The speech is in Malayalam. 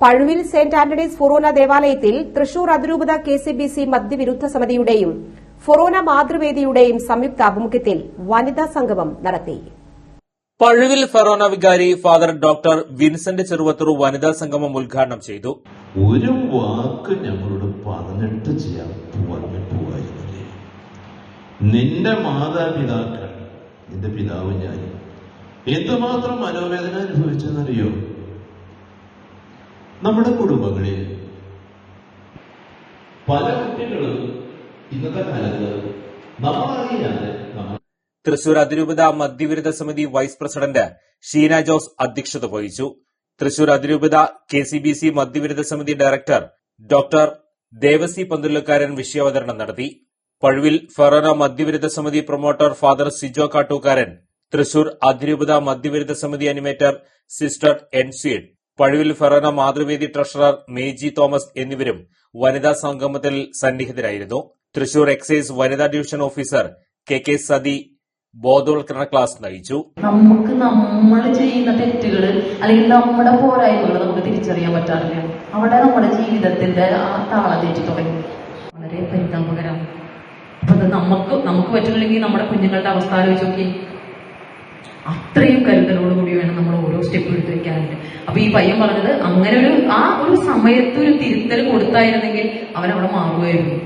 പഴുവിൽ സെന്റ് ആന്റണീസ് ഫൊറോന ദേവാലയത്തിൽ തൃശൂർ അതിരൂപത കെ സി ബി സി മദ്യവിരുദ്ധ സമിതിയുടെയും ഫൊറോന മാതൃവേദിയുടെയും സംയുക്ത ആഭിമുഖ്യത്തിൽ വനിതാ സംഗമം നടത്തി. പഴുവിൽ ഫെറോന വികാരി ഫാദർ ഡോക്ടർ വിൻസെന്റ് ചെറുവത്തൂർ വനിതാ സംഗമം ഉദ്ഘാടനം ചെയ്തു. ഒരു വാക്ക് ഞങ്ങളോട് പറഞ്ഞിട്ട് ചെയ്യാൻ പറഞ്ഞു പോവായിരുന്നില്ലേ? നിന്റെ മാതാപിതാക്കൾ നിന്റെ പിതാവ് ഞാൻ എന്തുമാത്രം മനോവേദന അനുഭവിച്ചെന്നറിയോ? നമ്മുടെ കുടുംബങ്ങളിൽ പല കുട്ടികളും ഇന്നത്തെ കാലത്ത് നമ്മളറിയാതെ തൃശൂർ അതിരൂപത മദ്യവിരുദ്ധ സമിതി വൈസ് പ്രസിഡന്റ് ഷീന ജോസ് അധ്യക്ഷത വഹിച്ചു. തൃശൂർ അതിരൂപത കെ സി ബി സി മദ്യവിരുദ്ധ സമിതി ഡയറക്ടർ ഡോക്ടർ ദേവസി പന്തുലക്കാരൻ വിഷയാവതരണം നടത്തി. പഴുവിൽ ഫെറോന മദ്യവിരുദ്ധ സമിതി പ്രൊമോട്ടർ ഫാദർ സിജോ കാട്ടൂക്കാരൻ. തൃശൂർ അതിരൂപത മദ്യവിരുദ്ധ സമിതി അനിമേറ്റർ സിസ്റ്റർ എൻസീഡ് പഴുവിൽ ഫെറോന മാതൃവേദി ട്രഷറർ മേജി തോമസ് എന്നിവരും വനിതാ സംഗമത്തിൽ സന്നിഹിതരായിരുന്നു. തൃശൂർ എക്സൈസ് വനിതാ division officer K K Sathi ബോധവൽക്കരണ ക്ലാസ് നയിച്ചു. നമുക്ക് നമ്മൾ ചെയ്യുന്ന തെറ്റുകൾ അല്ലെങ്കിൽ നമ്മുടെ പോരായ്മകൾ നമുക്ക് തിരിച്ചറിയാൻ പറ്റാറില്ല. അവിടെ നമ്മുടെ ജീവിതത്തിന്റെ ആ താള തെറ്റി തുടങ്ങി. വളരെ പരിതാപകരം. അപ്പൊ നമുക്ക് നമുക്ക് പറ്റില്ലെങ്കിൽ നമ്മുടെ കുഞ്ഞുങ്ങളുടെ അവസ്ഥ ആലോചിച്ച് നോക്കി. അത്രയും കരുതലോടുകൂടി വേണം നമ്മൾ ഓരോ സ്റ്റെപ്പ് എടുത്ത് വെക്കാനായിട്ട്. അപ്പൊ ഈ പയ്യൻ പറഞ്ഞത് അങ്ങനെ ഒരു ആ ഒരു സമയത്ത് ഒരു തിരുത്തൽ കൊടുത്തായിരുന്നെങ്കിൽ അവരവിടെ മാറുമായിരുന്നു.